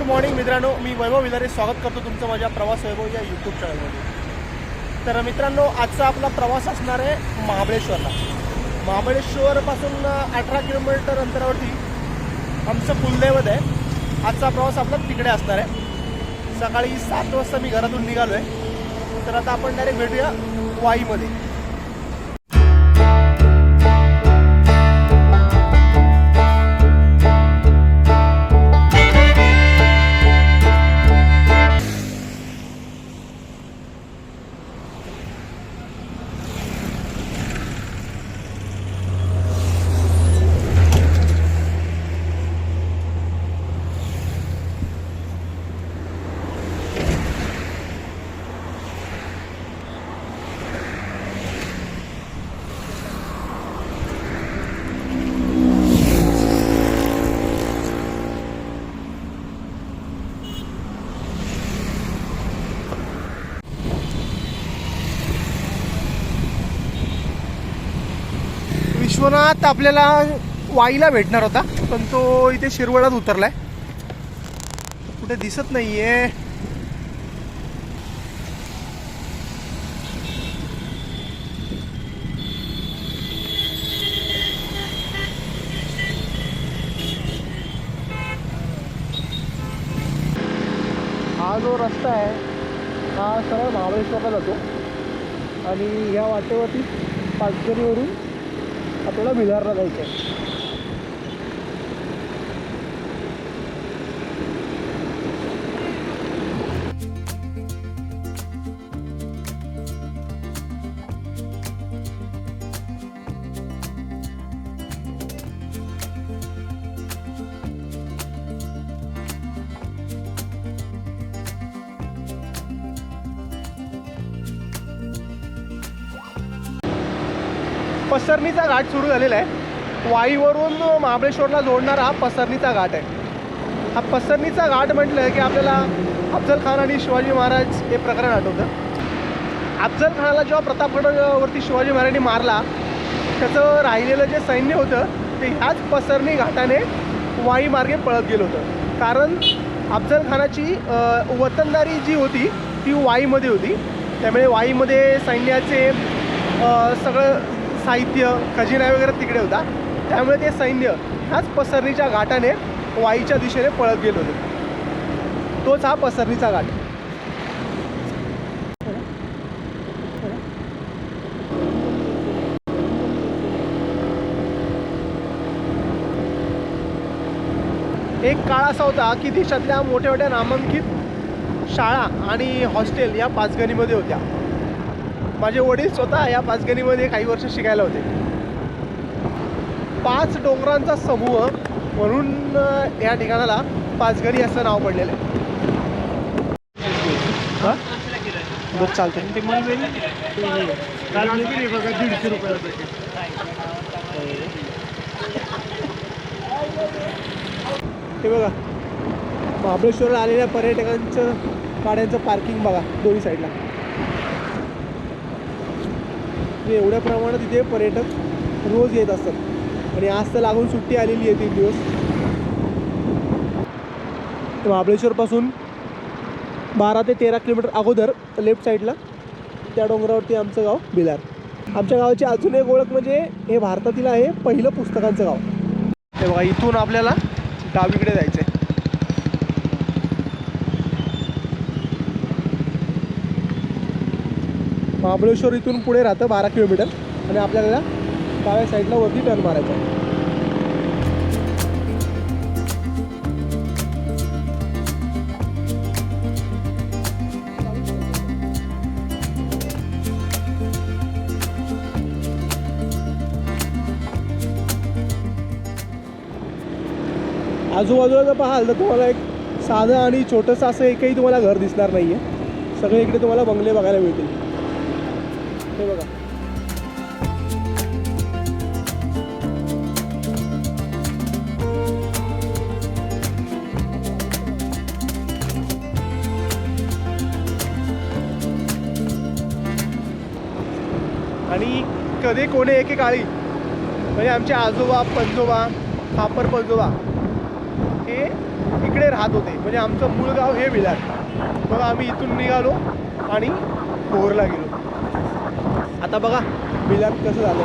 Good morning मित्रांनो मी वैभव विलारे स्वागत करतो तुमचं माझ्या प्रवास वैभव या यूट्यूब चॅनलमध्ये तर मित्रांनो आजचा आपला प्रवास असणार आहे महाबळेश्वरला. महाबळेश्वरपासून अठरा किलोमीटर अंतरावरती आमचं कुलदैवत आहे. आजचा प्रवास आपला तिकडे असणार आहे. सकाळी सात वाजता मी घरातून निघालो आहे तर आता आपण डायरेक्ट भेटूया वाईमध्ये. विश्वनाथ आपल्याला वाईला भेटणार होता पण तो इथे शिरवळात उतरलाय. कुठे दिसत नाहीये. हा जो रस्ता आहे हा सरळ महाबळेश्वरला जातो. आणि ह्या वाटेवरती पाचगरीवरून आपल्याला बिहारला जायचं. आहे पसरणीचा घाट सुरू झालेला आहे. वाईवरून महाबळेश्वरला जोडणारा हा पसरणीचा घाट आहे. हा पसरणीचा घाट म्हटलं की आपल्याला अफजल खान आणि शिवाजी महाराज हे प्रकरण आठवतं. अफजल खानाला जेव्हा प्रतापगडवरती शिवाजी महाराजांनी मारला त्याचं राहिलेलं जे सैन्य होतं ते ह्याच पसरणी घाटाने वाई मार्गे पळत गेलं होतं. कारण अफजल खानाची वतनदारी जी होती ती वाईमध्ये होती. त्यामुळे वाईमध्ये सैन्याचे सगळं साहित्य खजिना वगैरे तिकडे होता. त्यामुळे ते सैन्य ह्याच पसरणीच्या घाटाने वाईच्या दिशेने पळत गेलो होते. तोच हा पसरणीचा घाट. एक काळ असा होता की देशातल्या मोठ्या मोठ्या नामांकित शाळा आणि हॉस्टेल या पाचगणीमध्ये होत्या. माझे वडील स्वतः या पाचगणीमध्ये काही वर्ष शिकायला होते. पाच डोंगरांचा समूह म्हणून या ठिकाणाला पाचगणी असं नाव पडलेलं आहे. हा? बरं चालतंय. ते बघा दीडशे रुपयाला हे बघा महाबळेश्वरला आलेल्या पर्यटकांचं गाड्यांचं पार्किंग बघा दोन्ही साईडला म्हणजे एवढ्या प्रमाणात तिथे पर्यटक रोज येत असतात. आणि आज तर लागून सुट्टी आलेली आहे तीन दिवस. महाबळेश्वरपासून बारा ते तेरा किलोमीटर अगोदर लेफ्ट साईडला त्या डोंगरावरती आमचं गाव बिलार. आमच्या गावाची अजून एक ओळख म्हणजे हे भारतातील आहे पहिलं पुस्तकांचं गाव. तेव्हा इथून आपल्याला डावीकडे जायचं आहे महाबळेश्वर इथून पुढे राहतं बारा किलोमीटर आणि आपल्याला डाव्या साईडला वरती टर्न मारायचा आहे. आजूबाजूला जर पाहाल तर तुम्हाला एक साधं आणि छोटंसं असं एकही तुम्हाला घर दिसणार नाही आहे सगळे इकडे तुम्हाला बंगले बघायला मिळतील. हे बघा. आणि कधी कोणी एके काळी म्हणजे आमचे आजोबा पंजोबा खापर पंजोबा हे इकडे राहत होते. म्हणजे आमचं मूळ गाव हे विलाट मग आम्ही इथून निघालो आणि भोरला गेलो. आता बघा विलाट कसं झालं?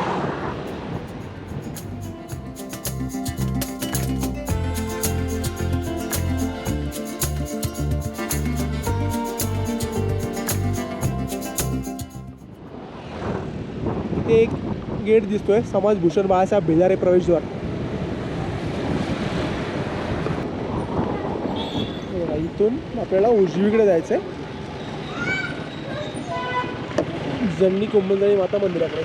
इथे एक गेट दिसतोय समाज भूषण बाळासाहेब भिलारे प्रवेशद्वार. इथून आपल्याला उजवीकडे जायचंय. जमनी कुंभलजाई माता मंदिराकडे.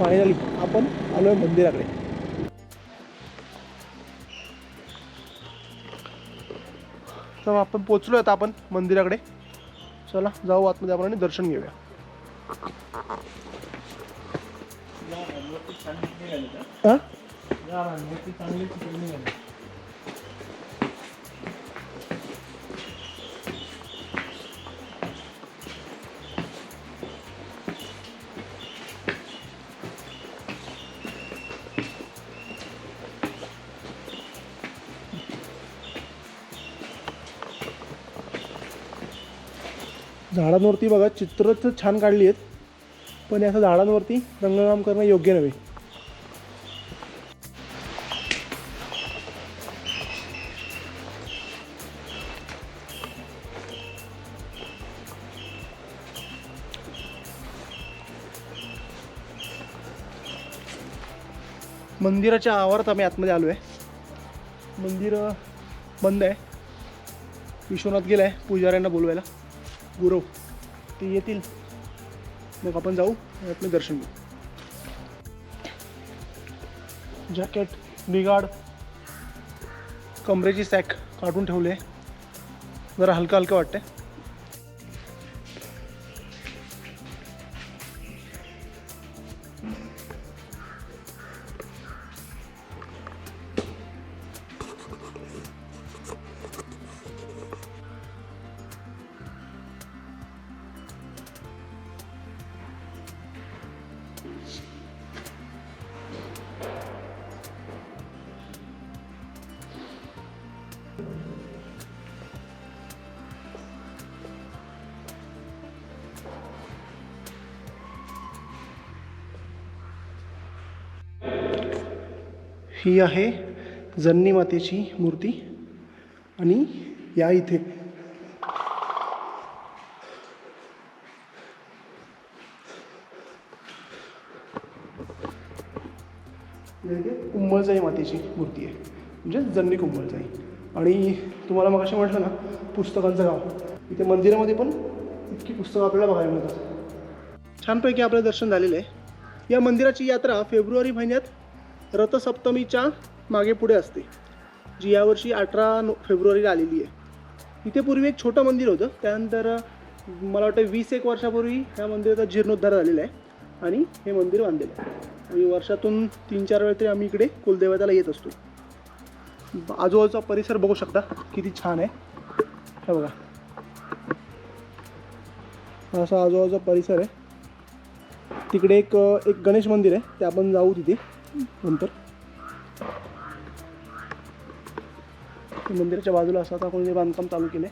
फायनली आपण आलोय मंदिराकडे. तर आपण पोचलो आता आपण मंदिराकडे. चला जाऊ आतमध्ये आपण आणि दर्शन घेऊया. हा? झाडांवरती बघा चित्र तर छान काढली आहेत पण असं झाडांवरती रंगकाम करणं योग्य नव्हे. मंदिराच्या आवारात आम्ही आतमध्ये आलो आहे मंदिर बंद आहे. विश्वनाथ गेला आहे पुजाऱ्यांना बोलवायला. गुरव ते येतील. मग आपण जाऊ आपले दर्शन घेऊ. जॅकेट बिगाड कमरेची सॅक काढून ठेवले. जरा हलकं हलकं वाटतंय. ही आहे जन्नी मातेची मूर्ती. आणि या इथे कुंभळजाई मातेची मूर्ती आहे. म्हणजे जन्नी कुंभळजाई आणि तुम्हाला मग म्हटलं ना पुस्तकांचं गाव इथे मंदिरामध्ये पण इतकी पुस्तकं आपल्याला बघायला मिळतात. छानपैकी आपलं दर्शन झालेलं आहे. या मंदिराची यात्रा फेब्रुवारी महिन्यात रथसप्तमीच्या मागे पुढे असते जी यावर्षी अठरा नो फेब्रुवारीला आलेली आहे. इथे पूर्वी एक छोटं मंदिर होतं त्यानंतर मला वाटतं वीस एक वर्षापूर्वी ह्या मंदिराचा जीर्णोद्धार झालेला आहे आणि हे मंदिर बांधलेलं आहे. आणि वर्षातून तीन चार वेळ तरी आम्ही इकडे कुलदेवताला येत असतो. आजूबाजूचा परिसर बघू शकता किती छान आहे. हे बघा. असा आजूबाजूचा परिसर आहे. तिकडे एक एक गणेश मंदिर आहे ते आपण जाऊ तिथे. नंतर? मंदिराच्या बाजूला असं आता कोणी बांधकाम चालू केलं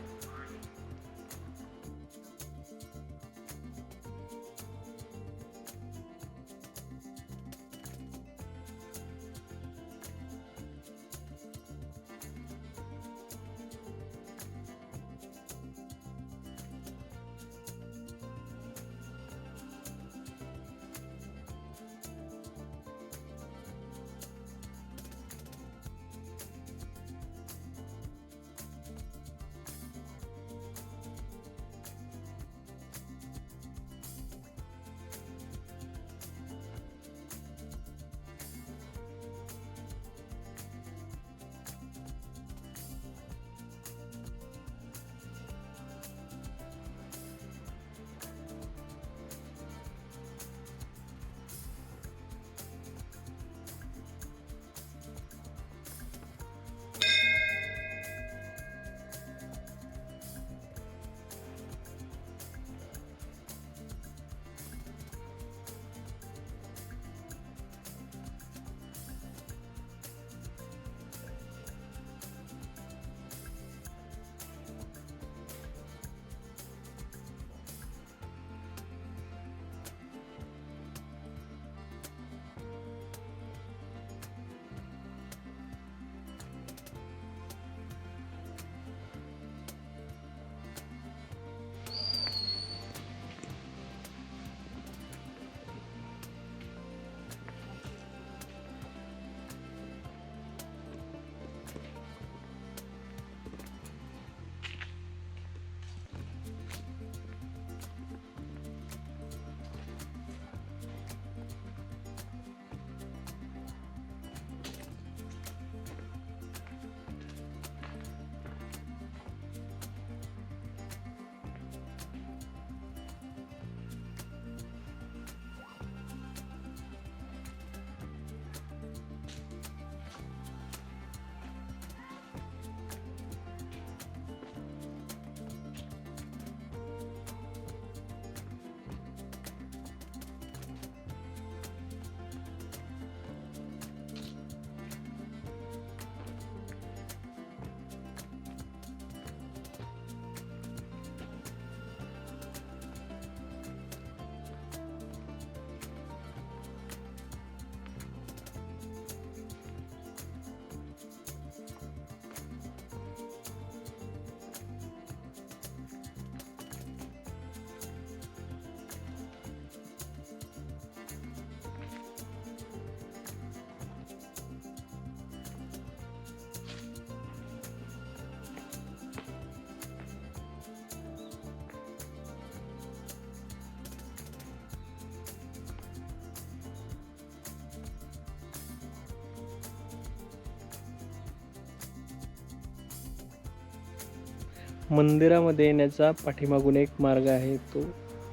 मंदिरामध्ये येण्याचा पाठीमागून एक मार्ग आहे तो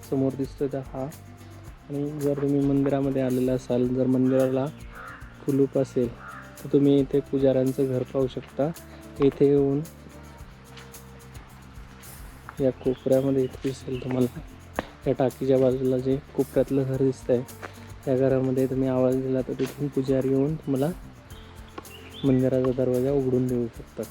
समोर दिसतो तर हा. आणि जर तुम्ही मंदिरामध्ये आलेला असाल जर मंदिराला कुलूप असेल तर तुम्ही इथे पुजाऱ्यांचं घर पाहू शकता. इथे येऊन या कोपऱ्यामध्ये इथे दिसेल तुम्हाला. या टाकीच्या बाजूला जे कोपऱ्यातलं घर दिसतंय त्या घरामध्ये तुम्ही आवाज दिला तर तिथून पुजारी येऊन तुम्हाला मंदिराचा दरवाजा उघडून देऊ शकतात.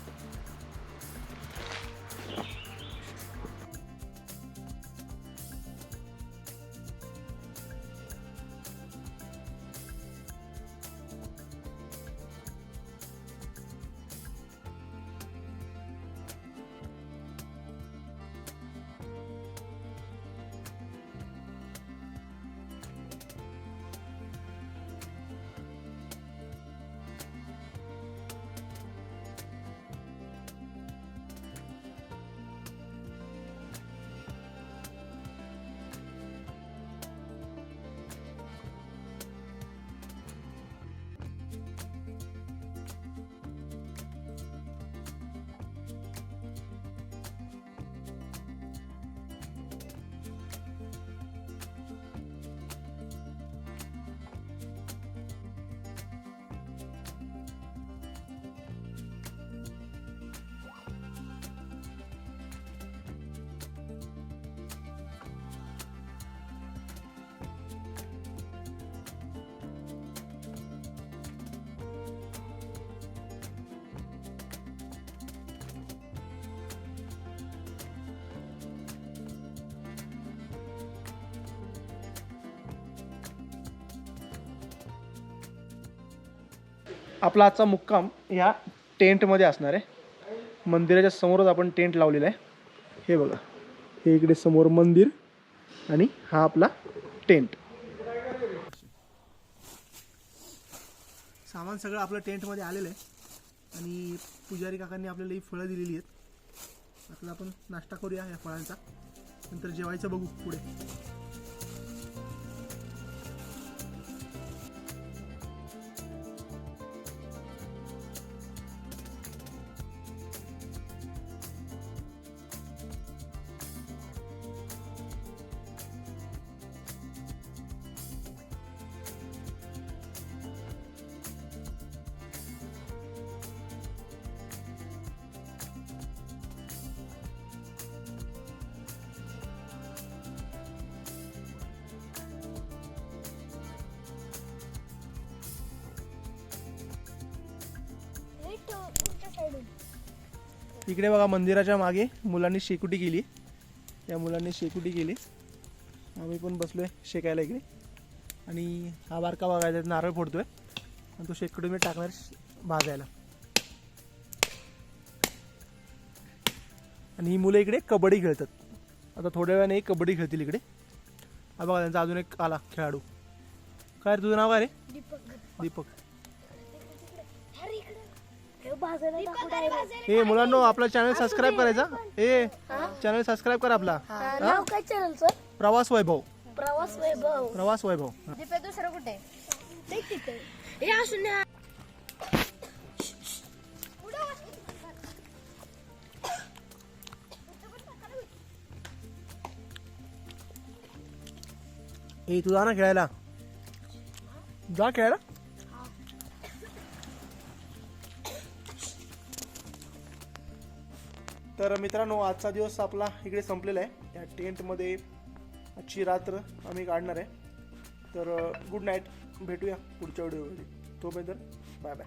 आपला आजचा मुक्काम ह्या टेंटमध्ये असणार आहे. मंदिराच्या समोरच आपण टेंट लावलेला आहे. हे बघा. हे इकडे समोर मंदिर आणि हा आपला टेंट. सामान सगळं आपलं टेंटमध्ये आलेलं आहे. आणि पुजारी काकांनी आपल्याला ही फळं दिलेली आहेत. आता आपण नाश्ता करूया या फळांचा. नंतर जेवायचं बघू पुढे. इकडे बघा मंदिराच्या मागे मुलांनी शेकुटी केली. या मुलांनी शेकुटी केली. आम्ही पण बसलोय शेकायला इकडे. आणि हा बारका बघायचा नारळ फोडतोय. आणि तो शेकुटी मी टाकणार भाजायला. आणि ही मुलं इकडे कबड्डी खेळतात. आता थोड्या वेळाने कबड्डी खेळतील इकडे. हा बघा त्यांचा अजून एक आला खेळाडू. काय रे तुझं नाव काय रे? दीपक. हे मुलांनो आपला चॅनल सबस्क्राईब करायचा. ए चॅनल सबस्क्राईब कर आपला. नाव काय चॅनलचं प्रवास वैभव. प्रवास वैभव. प्रवास वैभव. दीपे दुसरं कुठे? तिथे. हे असून. ए तू जा ना खेळायला. जा खेळायला. तर मित्रांनो आजचा दिवस आपला इकडे संपलेला आहे. या टेंटमध्ये आजची रात्र आम्ही काढणार आहे. तर गुड नाईट भेटूया पुढच्या व्हिडिओमध्ये. तोपर्यंत बाय बाय